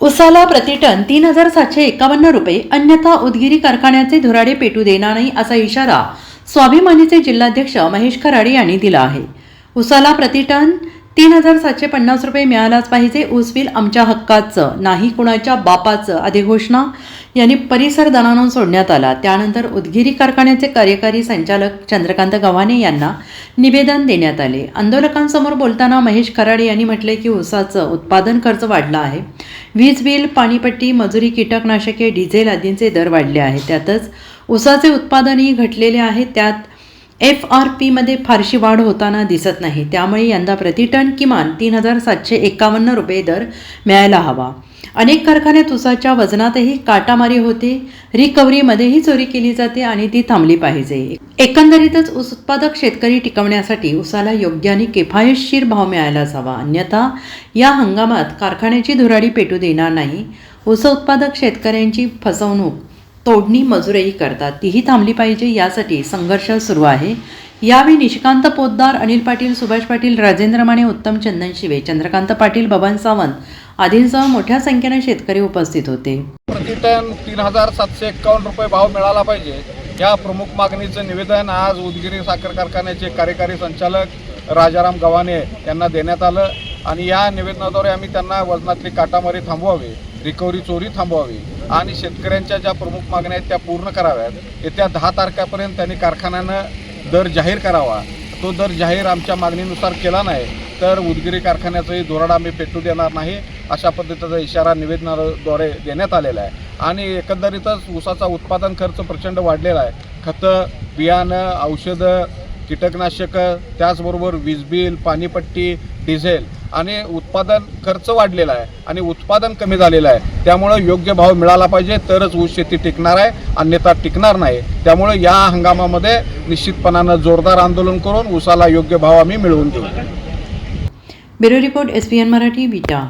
उसाला प्रतिटन तीन हजार सातशे एकावन्न रुपये अन्यथा उदगिरी कारखान्याचे धुराडे पेटू देणार नाही असा इशारा स्वाभिमानीचे जिल्हाध्यक्ष महेश खराडे यांनी दिला आहे. उसाला प्रतिटन तीन हजार सातशे पन्नास रुपये मिळालाच पाहिजे ऊस बिल आमच्या हक्काचं नाही कुणाच्या बापाचं अधिघोषणा घोषणा यांनी परिसर दणाणून सोडण्यात आला. त्यानंतर उदगिरी कारखान्याचे कार्यकारी संचालक चंद्रकांत गव्हाणे यांना निवेदन देण्यात आले. आंदोलकांसमोर बोलताना महेश खराडे यांनी म्हटले की ऊसाचं उत्पादन खर्च वाढला आहे. वीज बिल पाणीपट्टी मजुरी कीटकनाशके डिझेल आदींचे दर वाढले आहेत. त्यातच ऊसाचे उत्पादनही घटलेले आहे. त्यात एफ आर पीमध्ये फारशी वाढ होताना दिसत नाही. त्यामुळे यंदा प्रतिटन किमान तीन हजार सातशे एकावन्न रुपये दर मिळायला हवा. अनेक कारखान्यात उसाच्या वजनातही काटामारी होते. रिकव्हरीमध्येही चोरी केली जाते आणि ती थांबली पाहिजे. एकंदरीतच ऊस उत्पादक शेतकरी टिकवण्यासाठी ऊसाला योग्य आणि किफायतशीर भाव मिळायलाच हवा. अन्यथा या हंगामात कारखान्याची धुराडी पेटू देणार नाही. ऊस उत्पादक शेतकऱ्यांची फसवणूक तोडणी मजुरेही करतात. तीही थांबली पाहिजे यासाठी संघर्ष सुरू आहे. यावेळी निशिकांत पोद्दार अनिल पाटील सुभाष पाटील राजेंद्र माने उत्तम चंदन शिवे चंद्रकांत पाटील बबन सावंत आदींसह मोठ्या संख्येने शेतकरी उपस्थित होते. प्रतिटन तीन हजार सातशे एक्कावन्न रुपये भाव मिळाला पाहिजे. या प्रमुख मागणीचं निवेदन आज उदगिरी साखर कारखान्याचे कार्यकारी संचालक राजाराम गव्हाणे यांना देण्यात आलं आणि या निवेदनाद्वारे आम्ही त्यांना वजनातली काटामारी थांबवावी. रिकव्हरी चोरी थांबवावी आणि शेतकऱ्यांच्या ज्या प्रमुख मागण्या आहेत त्या पूर्ण कराव्यात. येत्या दहा तारखेपर्यंत त्यांनी कारखान्यानं दर जाहीर करावा. तो दर जाहीर आमच्या मागणीनुसार केला नाही तर उदगिरी कारखान्याचंही धोरण आम्ही पेटू देणार नाही अशा पद्धतीचा इशारा निवेदनाद्वारे देण्यात आलेला आहे. आणि एकंदरीतच ऊसाचा उत्पादन खर्च प्रचंड वाढलेला आहे. खतं बियाणं औषधं कीटकनाशकं त्याचबरोबर वीज बिल पाणीपट्टी डिझेल आणि उत्पादन खर्च वाढलेला आहे आणि उत्पादन कमी झालेलं आहे. त्यामुळं योग्य भाव मिळाला पाहिजे तरच ऊस शेती टिकणार आहे अन्यथा टिकणार नाही. त्यामुळे या हंगामामध्ये निश्चितपणानं जोरदार आंदोलन करून ऊसाला योग्य भाव आम्ही मिळवून देऊ. Bureau report S P N Marathi beta.